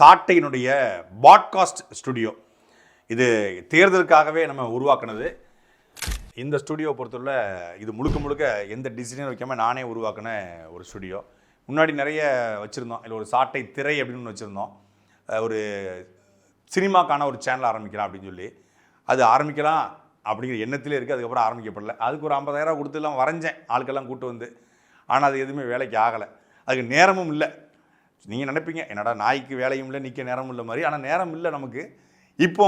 சாட்டையினுடைய podcast studio. இது தேர்தலுக்காகவே நம்ம உருவாக்குனது. இந்த ஸ்டுடியோ பொறுத்தவரை இது முழுக்க முழுக்க எந்த டிசைனும் வைக்காமல் நானே உருவாக்கின ஒரு ஸ்டுடியோ. முன்னாடி நிறைய வச்சுருந்தோம். இல்லை ஒரு சாட்டை திரை அப்படின்னு ஒன்று வச்சுருந்தோம். ஒரு சினிமாக்கான ஒரு சேனல் ஆரம்பிக்கலாம் அப்படின்னு சொல்லி. அது ஆரம்பிக்கலாம் அப்படிங்கிற எண்ணத்திலே இருக்குது அதுக்கப்புறம் ஆரம்பிக்கப்படல. அதுக்கு ஒரு ஐம்பதாயிரம் கொடுத்துலாம் வரைஞ்சேன். ஆட்கள்லாம் கூட்டு வந்து. ஆனால் அது எதுவுமே வேலைக்கு ஆகலை. அதுக்கு நேரமும் இல்லை. நீங்கள் நினைப்பீங்க என்னடா நாய்க்கு வேலையும் இல்லை நிற்க நேரமும் இல்லை மாதிரி. ஆனால் நேரம் இல்லை நமக்கு. இப்போ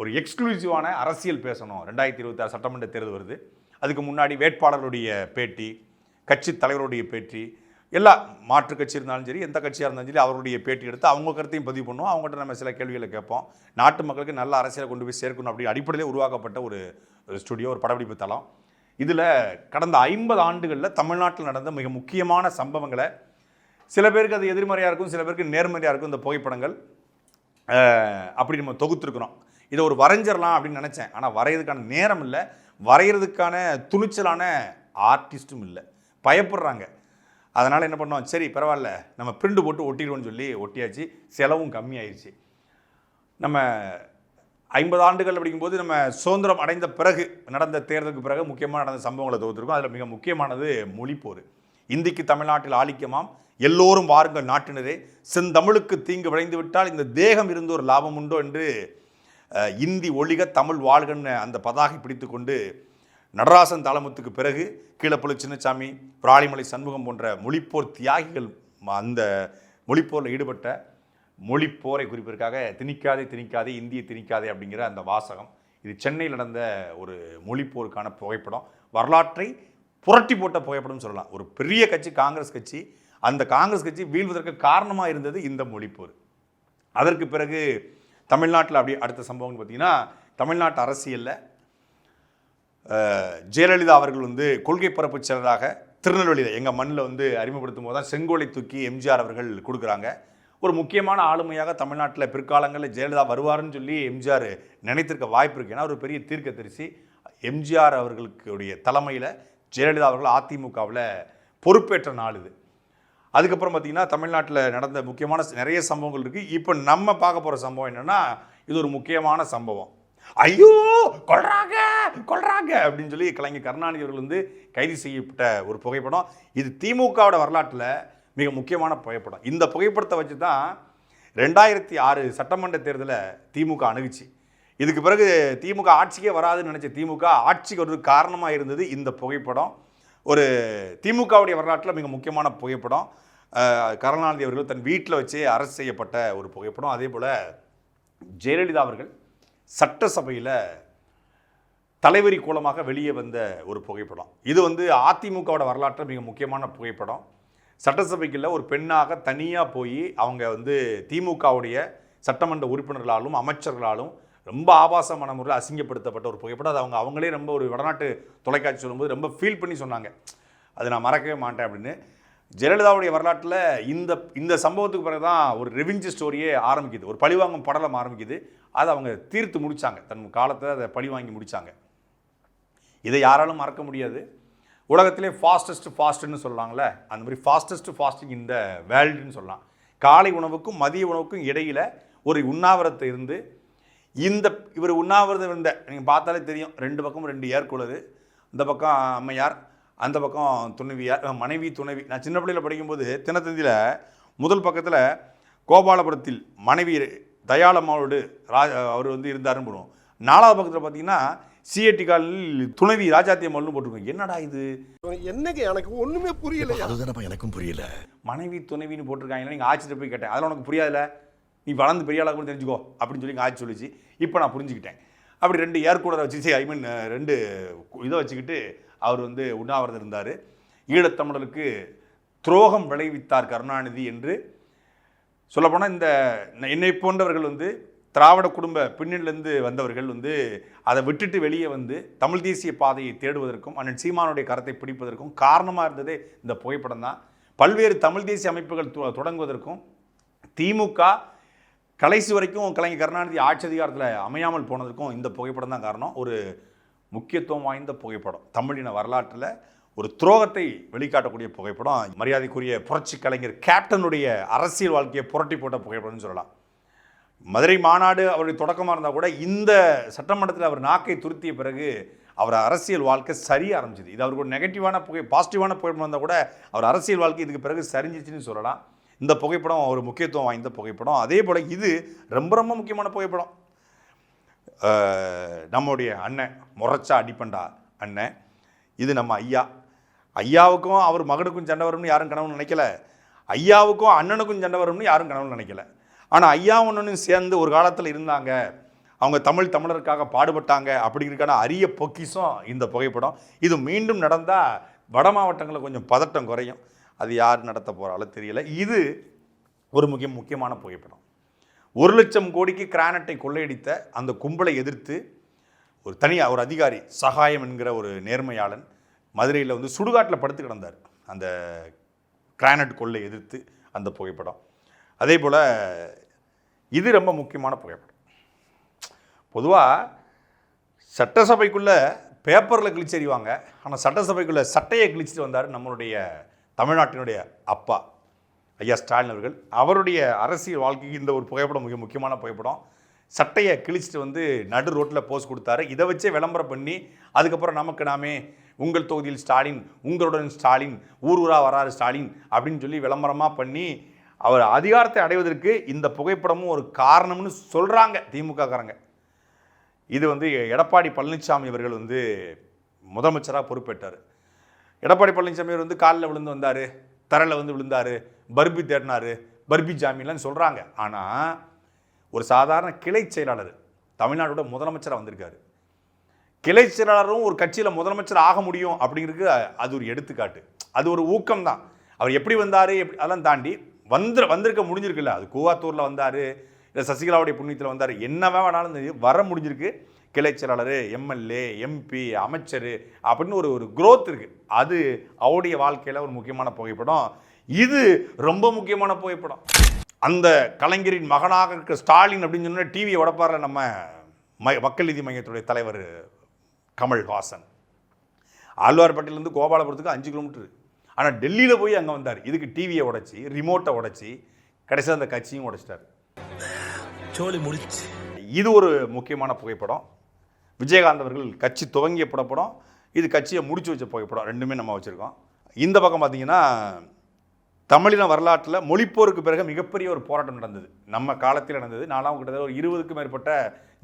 ஒரு எக்ஸ்க்ளூசிவான அரசியல் பேசணும். ரெண்டாயிரத்தி இருபத்தாறு சட்டமன்ற தேர்தல் வருது. அதுக்கு முன்னாடி வேட்பாளருடைய பேட்டி கட்சி தலைவருடைய பேட்டி எல்லா மாற்று கட்சி இருந்தாலும் சரி எந்த கட்சியாக இருந்தாலும் சரி அவருடைய பேட்டி எடுத்து அவங்க கருத்தையும் பதிவு பண்ணுவோம். அவங்ககிட்ட நம்ம சில கேள்விகளை கேட்போம். நாட்டு மக்களுக்கு நல்ல அரசியலை கொண்டு போய் சேர்க்கணும் அப்படி அடிப்படையில் உருவாக்கப்பட்ட ஒரு ஒரு ஸ்டுடியோ ஒரு படப்பிடிப்பு தளம். இதில் கடந்த ஐம்பது ஆண்டுகளில் தமிழ்நாட்டில் நடந்த மிக முக்கியமான சம்பவங்களை சில பேருக்கு அது எதிர்மறையாக இருக்கும் சில பேருக்கு நேர்மறையாக இருக்கும் இந்த புகைப்படங்கள். அப்படி நம்ம தொகுத்துருக்குறோம். இதை ஒரு வரைஞ்சிடலாம் அப்படின்னு நினச்சேன். ஆனால் வரைகிறதுக்கான நேரம் இல்லை. வரைகிறதுக்கான துணிச்சலான ஆர்டிஸ்ட்டும் இல்லை. பயப்படுறாங்க. அதனால் என்ன பண்ணோம்? சரி பரவாயில்ல. நம்ம பிரிண்ட் போட்டு ஒட்டிடுவோம்னு சொல்லி ஒட்டியாச்சு. செலவும் கம்மியாயிருச்சு. நம்ம ஐம்பது ஆண்டுகள் அப்படிங்கும்போது நம்ம சுதந்திரம் அடைந்த பிறகு நடந்த தேர்தலுக்கு பிறகு முக்கியமாக நடந்த சம்பவங்களை தொகுத்துருக்கோம். அதில் மிக முக்கியமானது மொழிப்போர். இந்திக்கு தமிழ்நாட்டில் ஆலிக்கமாம் எல்லோரும் வாருங்கள் நாட்டினரே. செந்தமிழுக்கு தீங்கு விளைந்து விட்டால் இந்த தேகம் இருந்து ஒரு லாபம் உண்டோ என்று இந்தி ஒழிக தமிழ் வாழ்கன்னு அந்த பதாகை பிடித்து கொண்டு நடராசன் தாளமுத்துக்கு பிறகு கீழப்பள்ளி சின்னசாமி பிராளிமலை சண்முகம் போன்ற மொழிப்போர் தியாகிகள் ம- அந்த மொழிப்போரில் ஈடுபட்ட மொழிப்போரை குறிப்பிற்காக திணிக்காதே திணிக்காதே இந்தியை திணிக்காதே அப்படிங்கிற அந்த வாசகம். இது சென்னையில் நடந்த ஒரு மொழிப்போருக்கான புகைப்படம். வரலாற்றை புரட்டி போட்ட புகைப்படம் சொல்லலாம். ஒரு பெரிய கட்சி காங்கிரஸ் கட்சி அந்த காங்கிரஸ் கட்சி வீழ்வதற்கு காரணமாக இருந்தது இந்த மொழிப்போர். அதற்கு பிறகு தமிழ்நாட்டில் அப்படி அடுத்த சம்பவம்னு பார்த்தீங்கன்னா தமிழ்நாட்டு அரசியலில் ஜெயலலிதா அவர்கள் வந்து கொள்கை பரப்பு செயலராக திருநெல்வேலியில் எங்கள் மண்ணில் வந்து அறிமுகப்படுத்தும் போது தான் செங்கோலை தூக்கி எம்ஜிஆர் அவர்கள் கொடுக்குறாங்க. ஒரு முக்கியமான ஆளுமையாக தமிழ்நாட்டில் பிற்காலங்களில் ஜெயலலிதா வருவாருன்னு சொல்லி எம்ஜிஆர் நினைத்திருக்க வாய்ப்பு இருக்கு. ஏன்னா ஒரு பெரிய தீர்க்க தரிசி எம்ஜிஆர் அவர்களுடைய தலைமையில் ஜெயலலிதா அவர்கள் அதிமுகவில் பொறுப்பேற்ற நாள் இது. அதுக்கப்புறம் பார்த்தீங்கன்னா தமிழ்நாட்டில் நடந்த முக்கியமான நிறைய சம்பவங்கள் இருக்குது இப்போ நம்ம பார்க்க போகிற சம்பவம் என்னென்னா இது ஒரு முக்கியமான சம்பவம். ஐயோ! கொள்றாங்க கொள்றாங்க அப்படின்னு சொல்லி கலைஞர் கருணாநிதி அவர்கள் வந்து கைது செய்யப்பட்ட ஒரு புகைப்படம். இது திமுகவோட வரலாற்றில் மிக முக்கியமான புகைப்படம். இந்த புகைப்படத்தை வச்சு தான் ரெண்டாயிரத்தி ஆறு சட்டமன்ற தேர்தலை திமுக அணுகுச்சு. இதுக்கு பிறகு திமுக ஆட்சிக்கே வராதுன்னு நினச்ச திமுக ஆட்சிக்கு ஒரு காரணமாக இருந்தது இந்த புகைப்படம். ஒரு திமுகவுடைய வரலாற்றில் மிக முக்கியமான புகைப்படம். கருணாநிதி அவர்கள் தன் வீட்டில் வச்சு அரசு செய்யப்பட்ட ஒரு புகைப்படம். அதே போல் ஜெயலலிதா அவர்கள் சட்டசபையில் தலைவரி கூலமாக வெளியே வந்த ஒரு புகைப்படம். இது வந்து அதிமுகவோட வரலாற்றில் மிக முக்கியமான புகைப்படம். சட்டசபைக்குள்ள ஒரு பெண்ணாக தனியாக போய் அவங்க வந்து திமுகவுடைய சட்டமன்ற உறுப்பினர்களாலும் அமைச்சர்களாலும் ரொம்ப ஆபாசமான முறையில் அசிங்கப்படுத்தப்பட்ட ஒரு புகைப்படம். அது அவங்க அவங்களே ரொம்ப ஒரு வடநாட்டு தொலைக்காட்சி சொல்லும்போது ரொம்ப ஃபீல் பண்ணி சொன்னாங்க. அது நான் மறக்கவே மாட்டேன் அப்படின்னு. ஜெயலலிதாவுடைய வரலாற்றில் இந்த இந்த சம்பவத்துக்கு பிறகு தான் ஒரு ரெவிஞ்சு ஸ்டோரியே ஆரம்பிக்குது. ஒரு பழிவாங்கும் படலம் ஆரம்பிக்குது. அதை அவங்க தீர்த்து முடித்தாங்க தன் காலத்தை அதை பழி வாங்கி முடித்தாங்க இதை யாராலும் மறக்க முடியாது. உலகத்திலே ஃபாஸ்டஸ்ட் ஃபாஸ்ட்டுன்னு சொல்கிறாங்களே அந்த மாதிரி ஃபாஸ்டஸ்ட் ஃபாஸ்டிங் இந்த வேர்ல்டுன்னு சொல்லலாம். காலை உணவுக்கும் மதிய உணவுக்கும் இடையில் ஒரு உண்ணாவிரத்தை இருந்து இந்த இவர் உண்ணாவிரதம் இருந்த நீங்கள் பார்த்தாலே தெரியும் ரெண்டு பக்கம் ரெண்டு ஏற்குள்ளது இந்த பக்கம் அம்மையார் அந்த பக்கம் துணைவியார் மனைவி துணைவி. நான் சின்ன பிள்ளையில படிக்கும்போது தினத்தந்தியில் முதல் பக்கத்தில் கோபாலபுரத்தில் மனைவி தயாளம்மாவோடு ரா அவர் வந்து இருந்தாருன்னு போடுவோம். நாலாவது பக்கத்தில் பார்த்தீங்கன்னா சிஏடி காலில் துணைவி ராஜாத்தி அம்மாள்னு போட்டிருக்கோம் என்னடா இது? என்னங்க எனக்கு ஒண்ணுமே புரியல அதுதானப்பா எனக்கும் புரியல. மனைவி துணைவின்னு போட்டிருக்காங்க நீங்கள் ஆட்சிட்டு போய் கேட்டேன். அதெல்லாம் உனக்கு புரியாதுல நீ வளர்ந்து பெரிய ஆளாக கூட தெரிஞ்சுக்கோ அப்படின்னு சொல்லி ஆட்சி சொல்லிச்சு. இப்போ நான் புரிஞ்சுக்கிட்டேன். அப்படி ரெண்டு ஏர்கூலரை வச்சு ஐ மீன் ரெண்டு இதை வச்சுக்கிட்டு அவர் வந்து உண்ணாவிரதம் இருந்தார். ஈழத்தமிழருக்கு துரோகம் விளைவித்தார் கருணாநிதி என்று. சொல்லப்போனால் இந்த என்னை போன்றவர்கள் வந்து திராவிட குடும்ப பின்னிலிருந்து வந்தவர்கள் வந்து அதை விட்டுட்டு வெளியே வந்து தமிழ் தேசிய பாதையை தேடுவதற்கும் அண்ணன் சீமானுடைய கரத்தை பிடிப்பதற்கும் காரணமாக இருந்ததே இந்த புகைப்படம் தான் பல்வேறு தமிழ் தேசிய அமைப்புகள் தொ- தொடங்குவதற்கும் திமுக கடைசி வரைக்கும் கலைஞர் கருணாநிதி ஆட்சி அதிகாரத்தில் அமையாமல் போனதுக்கும் இந்த புகைப்படம் தான் காரணம். ஒரு முக்கியத்துவம் வாய்ந்த புகைப்படம். தமிழின வரலாற்றில் ஒரு துரோகத்தை வெளிக்காட்டக்கூடிய புகைப்படம். மரியாதைக்குரிய புரட்சி கலைஞர் கேப்டனுடைய அரசியல் வாழ்க்கையை புரட்டி போட்ட புகைப்படம்னு சொல்லலாம். மதுரை மாநாடு அவருடைய தொடக்கமாக இருந்தால் கூட இந்த சட்டமன்றத்தில் அவர் நாக்கை துருத்திய பிறகு அவர் அரசியல் வாழ்க்கை சரிய ஆரம்பிச்சது. இது அவருக்கு ஒரு நெகட்டிவான புகை பாசிட்டிவான புகைப்படம் இருந்தால் கூட அவர் அரசியல் வாழ்க்கை இதுக்கு பிறகு சரிஞ்சிச்சுன்னு சொல்லலாம். இந்த புகைப்படம் ஒரு முக்கியத்துவம் வாய்ந்த புகைப்படம். அதே போல் இது ரொம்ப ரொம்ப முக்கியமான புகைப்படம். நம்முடைய அண்ணன் முறைச்சா அடிப்பண்டா அண்ணன். இது நம்ம ஐயா. ஐயாவுக்கும் அவர் மகனுக்கும் சண்டை வரும்னு யாரும் கனவு நினைக்கல. ஐயாவுக்கும் அண்ணனுக்கும் சண்டை வரும்னு யாரும் கனவு நினைக்கல. ஆனால் ஐயா ஒன்றுன்னு சேர்ந்து ஒரு காலத்தில் இருந்தாங்க. அவங்க தமிழ் தமிழருக்காக பாடுபட்டாங்க அப்படிங்கிறதுக்கான அரிய பொக்கிஷம் இந்த புகைப்படம். இது மீண்டும் நடந்தால் வட மாவட்டங்களில் கொஞ்சம் பதட்டம் குறையும். அது யார் நடத்த போகிறாலும் தெரியல. இது ஒரு முக்கிய முக்கியமான புகைப்படம். ஒரு லட்சம் கோடிக்கு கிரானட்டை கொள்ளையடித்த அந்த கும்பலை எதிர்த்து ஒரு தனியாக ஒரு அதிகாரி சகாயம் என்கிற ஒரு நேர்மையாளன் மதுரையில் வந்து சுடுகாட்டில் படுத்து கிடந்தார். அந்த கிரானட் கொள்ளை எதிர்த்து அந்த புகைப்படம். அதே போல் இது ரொம்ப முக்கியமான புகைப்படம். பொதுவாக சட்டசபைக்குள்ளே பேப்பரில் கிழிச்சு எறிவாங்க ஆனால் சட்டசபைக்குள்ளே சட்டையை கிழிச்சிட்டு வந்தார் நம்மளுடைய தமிழ்நாட்டினுடைய அப்பா ஐயா ஸ்டாலின் அவர்கள் அவருடைய அரசியல் வாழ்க்கைக்கு இந்த ஒரு புகைப்படம் மிக முக்கியமான புகைப்படம். சட்டையை கிழிச்சிட்டு வந்து நடு ரோட்டில் போஸ் கொடுத்தாரு. இதை வச்சே விளம்பரம் பண்ணி அதுக்கப்புறம் நமக்கு நாமே உங்கள் தொகுதியில் ஸ்டாலின் உங்களுடன் ஸ்டாலின் ஊர் ஊராக வராரு ஸ்டாலின் அப்படின்னு சொல்லி விளம்பரமாக பண்ணி அவர் அதிகாரத்தை அடைவதற்கு இந்த புகைப்படமும் ஒரு காரணம்னு சொல்கிறாங்க திமுகக்காரங்க இது வந்து எடப்பாடி பழனிசாமி அவர்கள் வந்து முதலமைச்சராக பொறுப்பேற்றார். எடப்பாடி பழனிசாமி வந்து காலில் விழுந்து வந்தார் தரையில் வந்து விழுந்தார் பர்பி தேடினார் பர்பி ஜாமீன்லாம் சொல்கிறாங்க ஆனால் ஒரு சாதாரண கிளை செயலாளர் தமிழ்நாட்டோட முதலமைச்சராக வந்திருக்காரு. கிளை செயலாளரும் ஒரு கட்சியில் முதலமைச்சர் ஆக முடியும் அப்படிங்கிறதுக்கு அது ஒரு எடுத்துக்காட்டு. அது ஒரு ஊக்கம் தான். அவர் எப்படி வந்தார் எப்படி அதெல்லாம் தாண்டி வந்து வந்திருக்க முடிஞ்சிருக்குல்ல. அது கூவாத்தூரில் வந்தார் இல்லை சசிகலாவுடைய புண்ணியத்தில் வந்தார். என்னவே வேணாலும் வர முடிஞ்சிருக்கு. கிளை செயலாளர் எம்எல்ஏ எம்பி அமைச்சர் அப்படின்னு ஒரு ஒரு growth இருக்குது அது அவருடைய வாழ்க்கையில் ஒரு முக்கியமான புகைப்படம். இது ரொம்ப முக்கியமான புகைப்படம். அந்த கலைஞரின் மகனாக இருக்க ஸ்டாலின் அப்படின்னு சொன்னா டிவியை உடப்பார்ல நம்ம ம மக்கள் நீதி மையத்துடைய தலைவர் கமல்ஹாசன். ஆழ்வார்பேட்டையிலேருந்து கோபாலபுரத்துக்கு அஞ்சு கிலோமீட்டர் ஆனால் டெல்லியில் போய் அங்கே வந்தார். இதுக்கு டிவியை உடைச்சி ரிமோட்டை உடைச்சி கடைசியாக அந்த கட்சியும் உடைச்சிட்டார். முடிச்சு இது ஒரு முக்கியமான புகைப்படம். விஜயகாந்த் அவர்கள் கட்சி துவங்கிய புகைப்படம் இது கட்சியை முடிச்சு வச்ச புகைப்படம் ரெண்டுமே நம்ம வச்சுருக்கோம். இந்த பக்கம் பார்த்தீங்கன்னா தமிழின வரலாற்றில் மொழிப்போருக்கு பிறகு மிகப்பெரிய ஒரு போராட்டம் நடந்தது. நம்ம காலத்தில் நடந்தது. நாலாம் கிட்டத்தட்ட ஒரு இருபதுக்கும் மேற்பட்ட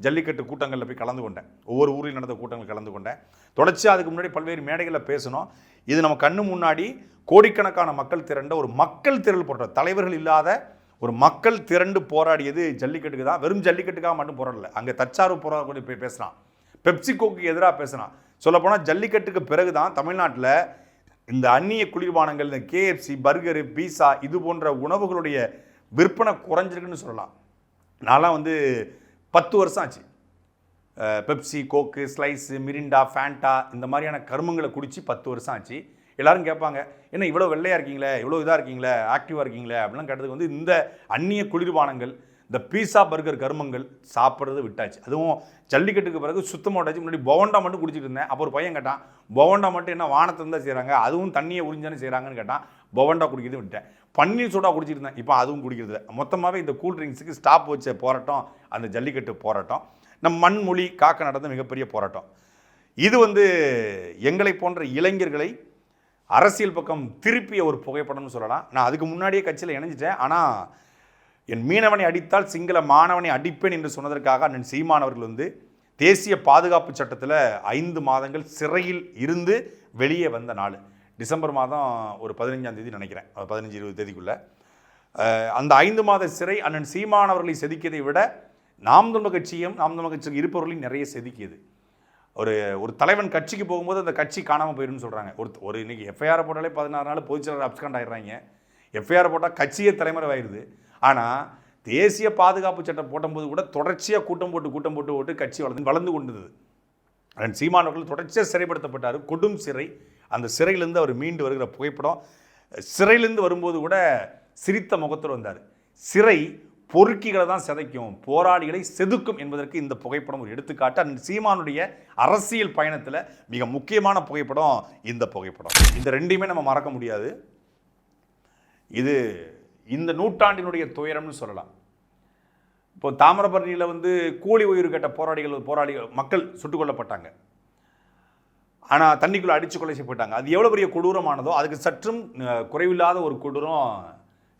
ஜல்லிக்கட்டு கூட்டங்களில் போய் கலந்து கொண்டேன். ஒவ்வொரு ஊரில் நடந்த கூட்டங்கள் கலந்து கொண்டேன். தொடர்ச்சியாக அதுக்கு முன்னாடி பல்வேறு மேடைகளில் பேசணும் இது நம்ம கண்ணு முன்னாடி கோடிக்கணக்கான மக்கள் திரண்ட ஒரு மக்கள் திரள் போராட்டம் தலைவர்கள் இல்லாத ஒரு மக்கள் திரண்டு போராடியது ஜல்லிக்கட்டுக்கு தான். வெறும் ஜல்லிக்கட்டுக்காக மட்டும் போராடல. அங்கே தற்சார்பு போராட போய் பேசுகிறான் பெப்சிகோக்கு எதிராக பேசுகிறான் சொல்லப்போனால் ஜல்லிக்கட்டுக்கு பிறகு தான் தமிழ்நாட்டில் இந்த அந்நிய குளிர்பானங்கள் இந்த கேஎஃப்சி பர்கரு பீஸா இது போன்ற உணவுகளுடைய விற்பனை குறைஞ்சிருக்குன்னு சொல்லலாம். நான்லாம் வந்து பத்து வருஷம் ஆச்சு. Pepsi Coke Slice Mirinda Fanta இந்த மாதிரியான கருமங்களை குடித்து பத்து வருஷம் ஆச்சு. எல்லோரும் கேட்பாங்க என்ன இவ்வளோ வெள்ளையாக இருக்கீங்களே இவ்வளோ இதாக இருக்கீங்களே ஆக்டிவாக இருக்கீங்களே? அப்படிலாம் கேட்டதுக்கு வந்து இந்த அந்நிய குளிர்பானங்கள் இந்த பீஸா பர்கர் கருமங்கள் சாப்பிட்றது விட்டாச்சு. அதுவும் ஜல்லிக்கட்டுக்கு பிறகு சுத்தமாக விட்டாச்சு முன்னாடி பவண்டா மட்டும் குடிச்சிட்டு இருந்தேன். அப்போ ஒரு பையன் கேட்டான் பவண்டா மட்டும் என்ன வானத்தை இருந்தால் செய்கிறாங்க அதுவும் தண்ணியை உறிஞ்சானே செய்கிறாங்கன்னு கேட்டான். பவண்டா குடிக்கிறது விட்டேன். பன்னீர் சோடா குடிச்சிட்டு இருந்தேன். இப்போ அதுவும் குடிக்கிறது இல்லை. மொத்தமாகவே இந்த கூல் ட்ரிங்க்ஸுக்கு ஸ்டாப் வச்ச போராட்டம் அந்த ஜல்லிக்கட்டு போராட்டம். நம் மண்மொழி காக்க நடந்த மிகப்பெரிய போராட்டம். இது வந்து எங்களை போன்ற இளைஞர்களை அரசியல் பக்கம் திருப்பிய ஒரு புகைப்படம்னு சொல்லலாம். நான் அதுக்கு முன்னாடியே கட்சியில் இணைஞ்சிட்டேன். ஆனால் என் மீனவனை அடித்தால் சிங்கள மாணவனை அடிப்பேன் என்று சொன்னதற்காக அண்ணன் சீமானவர்கள் வந்து தேசிய பாதுகாப்பு சட்டத்தில் ஐந்து மாதங்கள் சிறையில் இருந்து வெளியே வந்த நாள். டிசம்பர் மாதம் ஒரு பதினஞ்சாம் தேதி நினைக்கிறேன். பதினஞ்சு இருபது தேதிக்குள்ளே. அந்த ஐந்து மாத சிறை அண்ணன் சீமானவர்களை செதுக்கியதை விட நாம் தமிழ் கட்சியும் நாம் தமிழ் கட்சியில் இருப்பவர்களையும் நிறைய செதுக்கியது. ஒரு ஒரு தலைவன் கட்சிக்கு போகும்போது அந்த கட்சி காணாமல் போயிடும்னு சொல்கிறாங்க ஒரு ஒரு இன்றைக்கி எஃப்ஐஆர் போட்டாலே பதினாறு நாள் பொதுச்செயலாளர் அப்ஸ்காண்ட் ஆயிடுறாங்க. எஃப்ஐஆர் போட்டால் கட்சியே தலைமுறை ஆயிடுது ஆனால் தேசிய பாதுகாப்பு சட்டம் போடும்போது கூட தொடர்ச்சியாக கூட்டம் போட்டு கூட்டம் போட்டு போட்டு கட்சி வளர்ந்து வளர்ந்து கொண்டது அண்ட் சீமான் அவர்கள் தொடர்ச்சியாக சிறைப்படுத்தப்பட்டார். கொடும் சிறை. அந்த சிறையிலேருந்து அவர் மீண்டு வருகிற புகைப்படம். சிறையிலேருந்து வரும்போது கூட சிரித்த முகத்தில் வந்தார். சிறை பொறுக்கிகளை தான் சிதைக்கும். போராளிகளை செதுக்கும் என்பதற்கு இந்த புகைப்படம் ஒரு எடுத்துக்காட்டு. அந்த சீமானுடைய அரசியல் பயணத்தில் மிக முக்கியமான புகைப்படம் இந்த புகைப்படம். இந்த ரெண்டையுமே நம்ம மறக்க முடியாது. இது இந்த நூற்றாண்டினுடைய துயரம்னு சொல்லலாம். இப்போ தாமிரபரணியில் வந்து கூலி உயிர் கேட்ட போராளிகள் போராளிகள் மக்கள் சுட்டுக் கொல்லப்பட்டாங்க. ஆனால் தண்ணிக்குள்ளே அடித்து கொலை செய்யப்பட்டாங்க அது எவ்வளோ பெரிய கொடூரமானதோ அதுக்கு சற்றும் குறைவில்லாத ஒரு கொடூரம்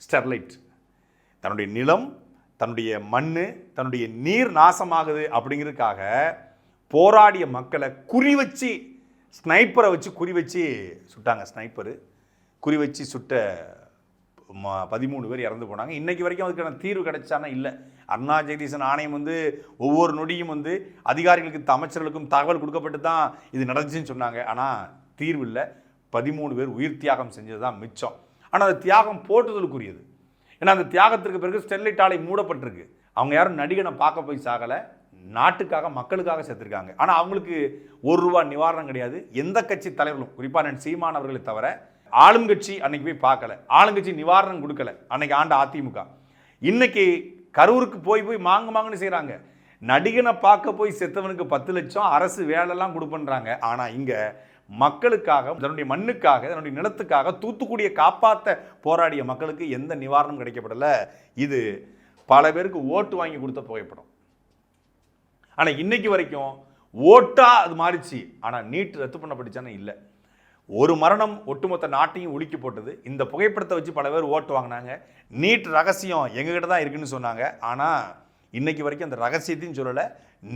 ஸ்டெர்லைட். தன்னுடைய நிலம் தன்னுடைய மண் தன்னுடைய நீர் நாசமாகுது அப்படிங்கிறதுக்காக போராடிய மக்களை குறி வச்சு ஸ்னைப்பரை வச்சு குறி வச்சு சுட்டாங்க. ஸ்னைப்பரு குறி வச்சு சுட்ட பதிமூணு பேர் இறந்து போனாங்க. இன்றைக்கு வரைக்கும் அதுக்கான தீர்வு கிடைச்சானா இல்லை. அருணா ஜெகதீசன் ஆணையம் வந்து ஒவ்வொரு நொடியும் வந்து அதிகாரிகளுக்கு அமைச்சர்களுக்கும் தகவல் கொடுக்கப்பட்டு தான் இது நடந்துச்சுன்னு சொன்னாங்க. ஆனால் தீர்வு இல்லை. பதிமூணு பேர் உயிர் தியாகம் செஞ்சது தான் மிச்சம். ஆனால் அந்த தியாகம் போட்டுதலுக்குரியது ஏன்னா அந்த தியாகத்திற்கு பிறகு ஸ்டெர்லைட் ஆலை மூடப்பட்டிருக்கு. அவங்க யாரும் நடிகனை பார்க்க போய் சாகலை. நாட்டுக்காக மக்களுக்காக செத்துருக்காங்க. ஆனால் அவங்களுக்கு ஒரு ரூபா நிவாரணம் கிடையாது. எந்த கட்சி தலைவர்களும் குறிப்பாக நான் சீமானவர்களை தவிர ஆளும் கட்சி அன்னைக்கு போய் பார்க்கல. ஆளுங்கட்சி நிவாரணம் கொடுக்கல. அன்னைக்கு ஆண்ட அதிமுக. இன்னைக்கு கரூருக்கு போய் போய் மாங்கு மாங்குன்னு செய்கிறாங்க நடிகனை பார்க்க போய் செத்தவனுக்கு பத்து லட்சம் அரசு வேலைலாம் கொடுப்பன்றாங்க. ஆனால் இங்கே மக்களுக்காக தன்னுடைய மண்ணுக்காக தன்னுடைய நிலத்துக்காக தூத்துக்குடியை காப்பாற்ற போராடிய மக்களுக்கு எந்த நிவாரணம் கிடைக்கப்படலை. இது பல பேருக்கு ஓட்டு வாங்கி கொடுத்த புகைப்படம். ஆனால் இன்னைக்கு வரைக்கும் ஓட்டாக அது மாறிச்சு. ஆனால் நீட் ரத்து பண்ணப்பட்டுச்சானே இல்லை. ஒரு மரணம் ஒட்டுமொத்த நாட்டையும் உலுக்கி போட்டது. இந்த புகைப்படத்தை வச்சு பல பேர் ஓட்டு வாங்கினாங்க. நீட் ரகசியம் எங்ககிட்ட தான் இருக்குன்னு சொன்னாங்க. ஆனால் இன்னைக்கு வரைக்கும் அந்த ரகசியத்தையும் சொல்லலை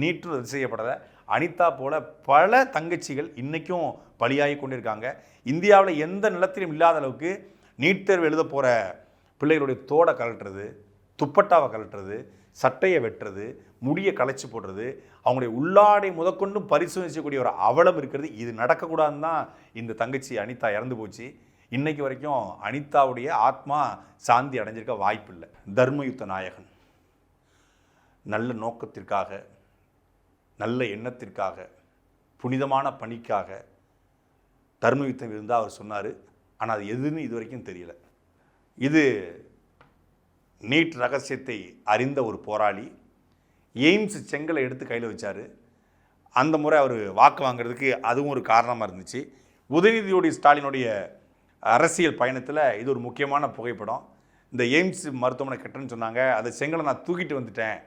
நீட்டும் ரத்து செய்யப்படலை. அனிதா போல பல தங்கச்சிகள் இன்றைக்கும் பலியாகி கொண்டிருக்காங்க. இந்தியாவில் எந்த நிலத்திலும் இல்லாத அளவுக்கு நீட் தேர்வு எழுத போகிற பிள்ளைகளுடைய தோடை கழட்டுறது துப்பட்டாவை கழட்டுறது சட்டையை வெட்டுறது முடியை களைச்சி போடுறது அவங்களுடைய உள்ளாடை முதற்கொண்டு பரிசோதிக்கக்கூடிய ஒரு அவலம் இருக்கிறது. இது நடக்கக்கூடாதுன்னு தான் இந்த தங்கச்சி அனிதா இறந்து போச்சு. இன்னைக்கு வரைக்கும் அனிதாவுடைய ஆத்மா சாந்தி அடைஞ்சிருக்க வாய்ப்பில்லை. தர்மயுத்த நாயகன். நல்ல நோக்கத்திற்காக நல்ல எண்ணத்திற்காக புனிதமான பணிக்காக தர்மயுத்தம் இருந்தால் அவர் சொன்னார். ஆனால் அது எதுன்னு இது வரைக்கும் தெரியல. இது நீட் ரகசியத்தை அறிந்த ஒரு போராளி. எய்ம்ஸ் செங்கலை எடுத்து கையில் வச்சார். அந்த முறை அவர் வாக்கு வாங்குறதுக்கு அதுவும் ஒரு காரணமாக இருந்துச்சு. உதயநிதியோடைய ஸ்டாலினுடைய அரசியல் பயணத்தில் இது ஒரு முக்கியமான புகைப்படம். இந்த எய்ம்ஸ் மருத்துவமனை கட்டுறேன்னு சொன்னாங்க. அந்த செங்கலை நான் தூக்கிட்டு வந்துட்டேன்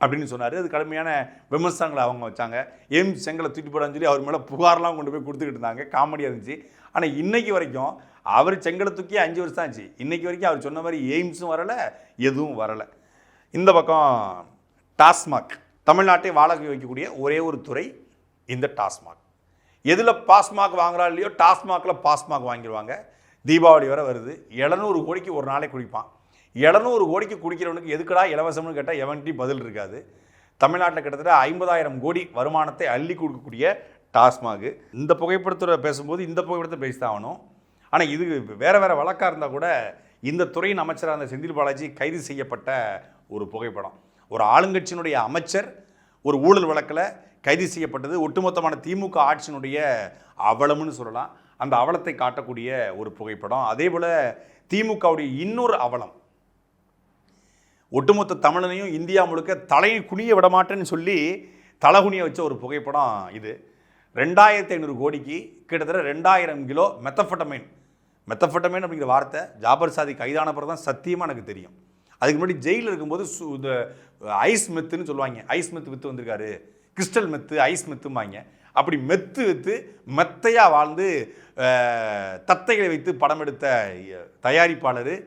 அப்படின்னு சொன்னார். அது கடுமையான விமர்சனங்களை அவங்க வச்சாங்க. எய்ம்ஸ் செங்கலை தூக்கிட்டு போடான்னு சொல்லி அவர் மேலே புகார்லாம் கொண்டு போய் கொடுத்துக்கிட்டு இருந்தாங்க. காமெடியாக இருந்துச்சு. ஆனால் இன்றைக்கி வரைக்கும் அவர் செங்கலை தூக்கி அஞ்சு வருஷம் ஆச்சு. இன்றைக்கி வரைக்கும் அவர் சொன்ன மாதிரி எய்ம்ஸும் வரலை எதுவும் வரலை. இந்த பக்கம் டாஸ்மாக். தமிழ்நாட்டை வாழ வைக்கக்கூடிய ஒரே ஒரு துறை இந்த டாஸ்மாக். எதில் பாஸ்மாக் வாங்குறா இல்லையோ டாஸ்மாகில் பாஸ்மாக் வாங்கிடுவாங்க தீபாவளி வரை வருது. எழுநூறு கோடிக்கு ஒரு நாளே குடிப்பான். எழுநூறு கோடிக்கு குடிக்கிறவனுக்கு எதுக்குடா இலவசம்னு கேட்டால் எவன்டி பதில் இருக்காது. தமிழ்நாட்டில் கிட்டத்தட்ட ஐம்பதாயிரம் கோடி வருமானத்தை அள்ளி கொடுக்கக்கூடிய டாஸ்மாக். இந்த புகைப்படத்தில் பேசும்போது இந்த புகைப்படத்தை பேசிதான் ஆகணும். ஆனால் இது வேறு வேறு வழக்காக இருந்தால் கூட இந்த துறையின் அமைச்சராக இருந்த செந்தில் பாலாஜி கைது செய்யப்பட்ட ஒரு புகைப்படம். ஒரு ஆளுங்கட்சியினுடைய அமைச்சர் ஒரு ஊழல் வழக்கில் கைது செய்யப்பட்டது. ஒட்டுமொத்தமான திமுக ஆட்சியினுடைய அவலம்னு சொல்லலாம். அந்த அவலத்தை காட்டக்கூடிய ஒரு புகைப்படம். அதே போல் திமுகவுடைய இன்னொரு அவலம். ஒட்டுமொத்த தமிழனையும் இந்தியா முழுக்க தலையை குனிய விடமாட்டேன்னு சொல்லி தலைகுனிய வச்ச ஒரு புகைப்படம் இது. ரெண்டாயிரத்தி ஐநூறு கோடிக்கு கிட்டத்தட்ட ரெண்டாயிரம் கிலோ மெத்தஃபட்டமைன் மெத்தஃபட்டமைன் அப்படிங்கிற வார்த்தை ஜாபர் சாதி கைதான பிறகு தான் சத்தியமாக எனக்கு தெரியும். அதுக்கு முன்னாடி ஜெயிலில் இருக்கும்போது சு- இந்த ஐஸ் மெத்துன்னு சொல்லுவாங்க. ஐஸ் மெத்து வித்து வந்திருக்காரு. கிறிஸ்டல் மெத்து ஐஸ் மெத்தும்பாங்க அப்படி மெத்து வித்து மெத்தையாக வாழ்ந்து தத்தைகளை வைத்து படம் எடுத்த தயாரிப்பாளர்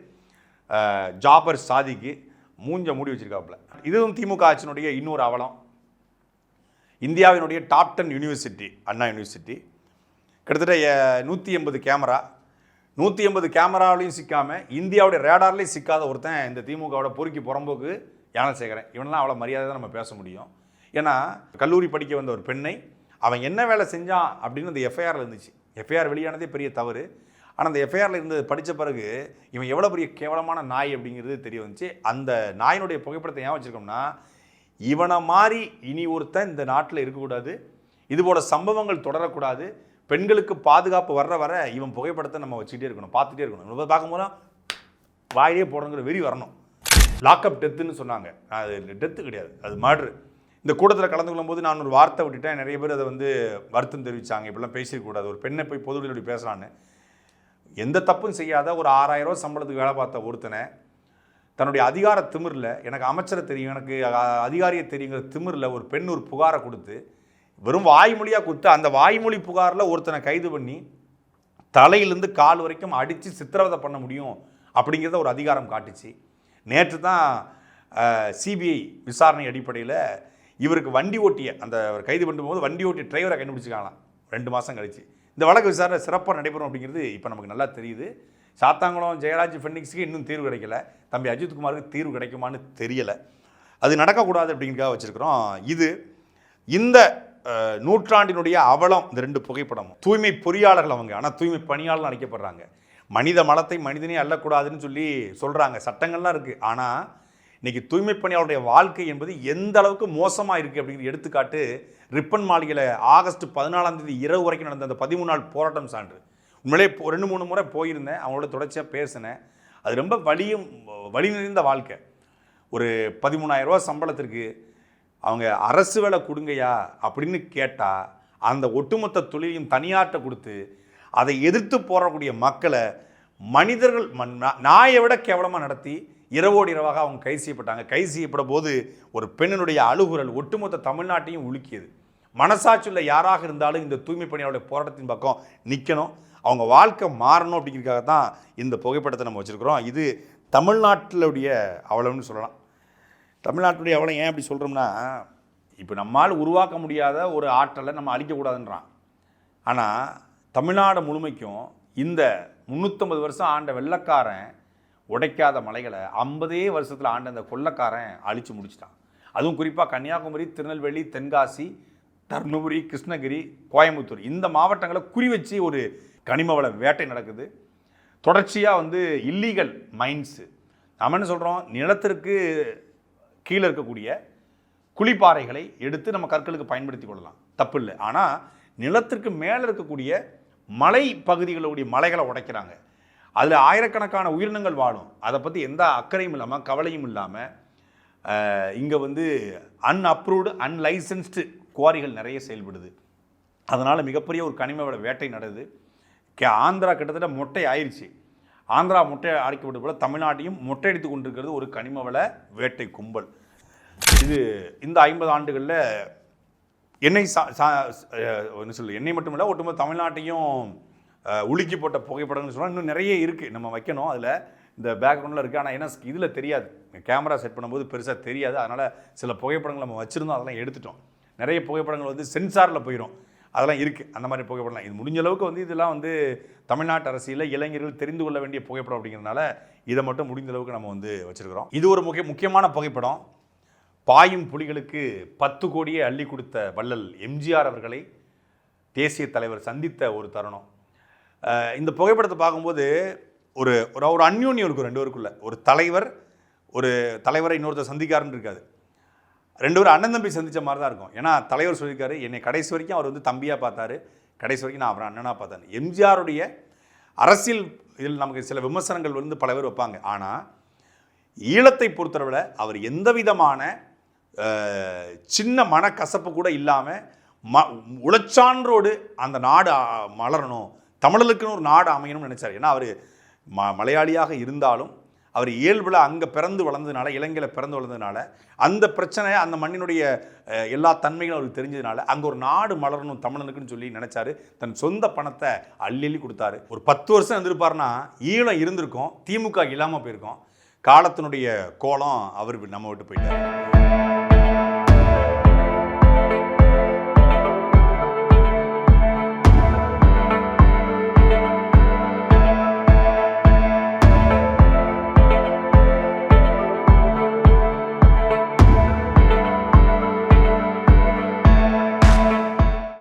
ஜாபர் சாதிக்கு மூஞ்ச மூடி வச்சிருக்காப்புல. இதுவும் திமுக ஆட்சியினுடைய இன்னொரு அவலம். இந்தியாவினுடைய top ten university Anna university கிட்டத்தட்ட நூற்றி எண்பது கேமரா நூற்றி எண்பது கேமராவிலையும் சிக்காமல் இந்தியாவுடைய ரேடார்லேயும் சிக்காத ஒருத்தன் இந்த திமுகவோட பொறுக்கி புறம்போக்கு யானசேகரன். இவனெலாம் அவ்வளோ மரியாதை தான் நம்ம பேச முடியும். ஏன்னா கல்லூரி படிக்க வந்த ஒரு பெண்ணை அவன் என்ன வேலை செஞ்சான் அப்படின்னு அந்த எஃப்ஐஆரில் இருந்துச்சு. எஃப்ஐஆர் வெளியானதே பெரிய தவறு. ஆனால் அந்த எஃப்ஐஆரில் இருந்து படித்த பிறகு இவன் எவ்வளோ பெரிய கேவலமான நாய் அப்படிங்கிறது தெரிய வந்துச்சு. அந்த நாயினுடைய புகைப்படத்தை ஏன் வச்சுருக்கோம்னா இவனை மாதிரி இனி ஒருத்தன் இந்த நாட்டில் இருக்கக்கூடாது. இதுபோல் சம்பவங்கள் தொடரக்கூடாது. பெண்களுக்கு பாதுகாப்பு வர்ற வர இவன் புகைப்படத்தை நம்ம வச்சுக்கிட்டே இருக்கணும் பார்த்துட்டே இருக்கணும். இவன் பார்க்கும்போது வாயிலே போடணுங்கிற வெறி வரணும். லாக்அப் டெத்துன்னு சொன்னாங்க. அது டெத்து கிடையாது அது மர்டர் இந்த கூட்டத்தில் கலந்து கொள்ளும்போது நான் ஒரு வார்த்தை விட்டுட்டேன். நிறைய பேர் அதை வந்து வருத்தம் தெரிவித்தாங்க இப்படிலாம் பேசியிருக்கக்கூடாது ஒரு பெண்ணை போய் பொதுவெளியில் இப்படி பேசலான்னு. எந்த தப்பும் செய்யாத ஒரு ஆறாயிரம் ரூபா சம்பளத்துக்கு வேலை பார்த்த ஒருத்தனை தன்னுடைய அதிகார திமிரில் எனக்கு அமைச்சரை தெரியும் எனக்கு அதிகாரியை தெரியுங்கிற திமிரில் ஒரு பெண் ஒரு புகாரை கொடுத்து வெறும் வாய்மொழியாக கொடுத்து அந்த வாய்மொழி புகாரில் ஒருத்தனை கைது பண்ணி தலையிலேருந்து கால் வரைக்கும் அடித்து சித்திரவதை பண்ண முடியும் அப்படிங்கிறத ஒரு அதிகாரம் காட்டுச்சு. நேற்று தான் சிபிஐ விசாரணை அடிப்படையில் இவருக்கு வண்டி ஓட்டிய அந்த அவர் கைது பண்ணும்போது வண்டி ஓட்டிய டிரைவரை கண்டுபிடிச்சிக்கலாம் ரெண்டு மாதம் கழிச்சு. இந்த வழக்கு விசாரணை சிறப்பாக நடைபெறும் அப்படிங்கிறது இப்போ நமக்கு நல்லா தெரியுது. சாத்தாங்குளம் ஜெயராஜ் ஃபெனிக்ஸுக்கு இன்னும் தீர்வு கிடைக்கல. தம்பி அஜித்குமாருக்கு தீர்வு கிடைக்குமான்னு தெரியலை. அது நடக்கக்கூடாது அப்படிங்கிறதுக்காக வச்சுருக்கிறோம். இது இந்த நூற்றாண்டினுடைய அவலம் இந்த ரெண்டு புகைப்படம் தூய்மை பொறியாளர்கள் அவங்க. ஆனால் தூய்மை பணியாளர்கள் அழைக்கப்படுறாங்க. மனித மலத்தை மனிதனே அள்ளக்கூடாதுன்னு சொல்லி சொல்கிறாங்க சட்டங்கள்லாம் இருக்குது ஆனால் இன்றைக்கி தூய்மை பணியாளருடைய வாழ்க்கை என்பது எந்த அளவுக்கு மோசமாக இருக்குது அப்படிங்கிற எடுத்துக்காட்டு ரிப்பன் மாளிகையில் ஆகஸ்ட் பதினாலாம் தேதி இரவு வரைக்கும் நடந்த அந்த பதிமூணு நாள் போராட்டம் சான்று. உண்மையிலே ரெண்டு மூணு முறை போயிருந்தேன். அவங்களோட தொடர்ச்சியாக பேசினேன். அது ரொம்ப வலியும் வழி நிறைந்த வாழ்க்கை. ஒரு பதிமூணாயிரம் சம்பளத்திற்கு அவங்க அரசு வேலை கொடுங்கயா அப்படின்னு கேட்டால் அந்த ஒட்டுமொத்த தொழிலையும் தனியாட்ட கொடுத்து அதை எதிர்த்து போராடக்கூடிய மக்களை மனிதர்கள் ம- நாயை விட கேவலமாக நடத்தி இரவோடு இரவாக அவங்க கைது செய்யப்பட்டாங்க. கை செய்யப்பட போது ஒரு பெண்ணினுடைய அழுகுரல் ஒட்டுமொத்த தமிழ்நாட்டையும் உலுக்கியது. மனசாட்சியுள்ள யாராக இருந்தாலும் இந்த தூய்மை பணியாளருடைய போராட்டத்தின் பக்கம் நிற்கணும் அவங்க வாழ்க்கை மாறணும் அப்படிங்கிறதுக்காக தான் இந்த புகைப்படத்தை நம்ம வச்சுருக்கிறோம். இது தமிழ்நாட்டிலுடைய அவ்வளவுன்னு சொல்லலாம். தமிழ்நாட்டுடைய அவலம் ஏன் அப்படி சொல்கிறோம்னா இப்போ நம்மால் உருவாக்க முடியாத ஒரு ஆற்றலை நம்ம அழிக்கக்கூடாதுன்றான். ஆனால் தமிழ்நாடு முழுமைக்கும் இந்த முந்நூற்றம்பது வருஷம் ஆண்ட வெள்ளக்காரன் உடைக்காத மலைகளை ஐம்பதே வருஷத்தில் ஆண்ட அந்த கொள்ளக்காரன் அழித்து முடிச்சிட்டான். அதுவும் குறிப்பாக கன்னியாகுமரி திருநெல்வேலி தென்காசி தருமபுரி கிருஷ்ணகிரி கோயம்புத்தூர் இந்த மாவட்டங்களை குறி வச்சு ஒரு கனிம வள வேட்டை நடக்குது. தொடர்ச்சியாக வந்து இல்லீகல் மைன்ஸு நம்ம என்ன சொல்கிறோம் நிலத்திற்கு கீழே இருக்கக்கூடிய குழிப்பாறைகளை எடுத்து நம்ம கற்களுக்கு பயன்படுத்தி கொள்ளலாம். தப்பு இல்லை ஆனால் நிலத்திற்கு மேலே இருக்கக்கூடிய மலை பகுதிகளுடைய மலைகளை உடைக்கிறாங்க. அதில் ஆயிரக்கணக்கான உயிரினங்கள் வாழும். அதை பற்றி எந்த அக்கறையும் இல்லாமல் கவலையும் இல்லாமல் இங்கே வந்து அன்அப்ரூவ்டு அன்லைசன்ஸ்டு குவாரிகள் நிறைய செயல்படுது. அதனால் மிகப்பெரிய ஒரு கனிம வள வேட்டை நடது கே ஆந்திரா கிட்டத்தட்ட மொட்டை ஆயிடுச்சு ஆந்திரா மொட்டை அடைக்கப்பட்டு போல தமிழ்நாட்டையும் மொட்டையடித்து கொண்டிருக்கிறது ஒரு கனிம வள வேட்டை கும்பல். இது இந்த ஐம்பது ஆண்டுகளில் எண்ணெய் சா சா என்ன சொல்லு. எண்ணெய் மட்டும் இல்லை ஒட்டுமொத்த தமிழ்நாட்டையும் உலுக்கி போட்ட புகைப்படம்னு சொன்னால் இன்னும் நிறைய இருக்குது நம்ம வைக்கணும் அதில். இந்த பேக்ரவுண்டில் இருக்குது ஆனால் என்ன இதில் தெரியாது. கேமரா செட் பண்ணும்போது பெருசாக தெரியாது. அதனால் சில புகைப்படங்கள் நம்ம வச்சுருந்தோம். அதெல்லாம் எடுத்துட்டோம். நிறைய புகைப்படங்கள் வந்து சென்சாரில் போயிடும் அதெல்லாம் இருக்குது அந்த மாதிரி புகைப்படம்லாம். இது முடிஞ்ச அளவுக்கு வந்து இதெல்லாம் வந்து தமிழ்நாட்டு அரசியலில் இளைஞர்கள் தெரிந்து கொள்ள வேண்டிய புகைப்படம் அப்படிங்கிறதுனால இதை மட்டும் முடிந்த அளவுக்கு நம்ம வந்து வச்சுருக்கிறோம். இது ஒரு முக்கிய முக்கியமான புகைப்படம். பாயும் புலிகளுக்கு பத்து கோடியே அள்ளி கொடுத்த வள்ளல் எம்ஜிஆர் அவர்களை தேசிய தலைவர் சந்தித்த ஒரு தருணம். இந்த புகைப்படத்தை பார்க்கும்போது ஒரு ஒரு ஒரு அந்யோன்யம் இருக்கும் ரெண்டு பேருக்குள்ள. ஒரு தலைவர் ஒரு தலைவரை இன்னொருத்தர் சந்திக்காருன்னு இருக்காது. ரெண்டு பேரும் அண்ணன் தம்பி சந்தித்த மாதிரி தான் இருக்கும். ஏன்னா தலைவர் சொல்லியிருக்காரு என்னை கடைசி வரைக்கும் அவர் வந்து தம்பியாக பார்த்தாரு. கடைசி வரைக்கும் நான் அவரை அண்ணனாக பார்த்தேன் எம்ஜிஆருடைய அரசியல் இதில் நமக்கு சில விமர்சனங்கள் வந்து பல பேர் வைப்பாங்க. ஆனால் ஈழத்தை பொறுத்தளவில் அவர் எந்த விதமான சின்ன மனக்கசப்பு கூட இல்லாமல் ம உளச்சான்றோடு அந்த நாடு மலரணும். தமிழர்களுக்குன்னு ஒரு நாடு அமையணும்னு நினச்சார். ஏன்னா அவர் ம மலையாளியாக இருந்தாலும் அவர் இயல்பில் அங்கே பிறந்து வளர்ந்ததுனால இலங்கையில் பிறந்து வளர்ந்ததுனால அந்த பிரச்சனை அந்த மண்ணினுடைய எல்லா தன்மைகளும் அவருக்கு தெரிஞ்சதுனால அங்கே ஒரு நாடு மலரணும் தமிழனுக்குன்னு சொல்லி நினச்சாரு. தன் சொந்த பணத்தை அள்ளி கொடுத்தாரு. ஒரு பத்து வருஷம் இருந்திருப்பாருன்னா ஈழம் இருந்திருக்கும். திமுக இல்லாமல் போயிருக்கோம். காலத்தினுடைய கோலம் அவர் நம்ம விட்டு போயிட்டார்.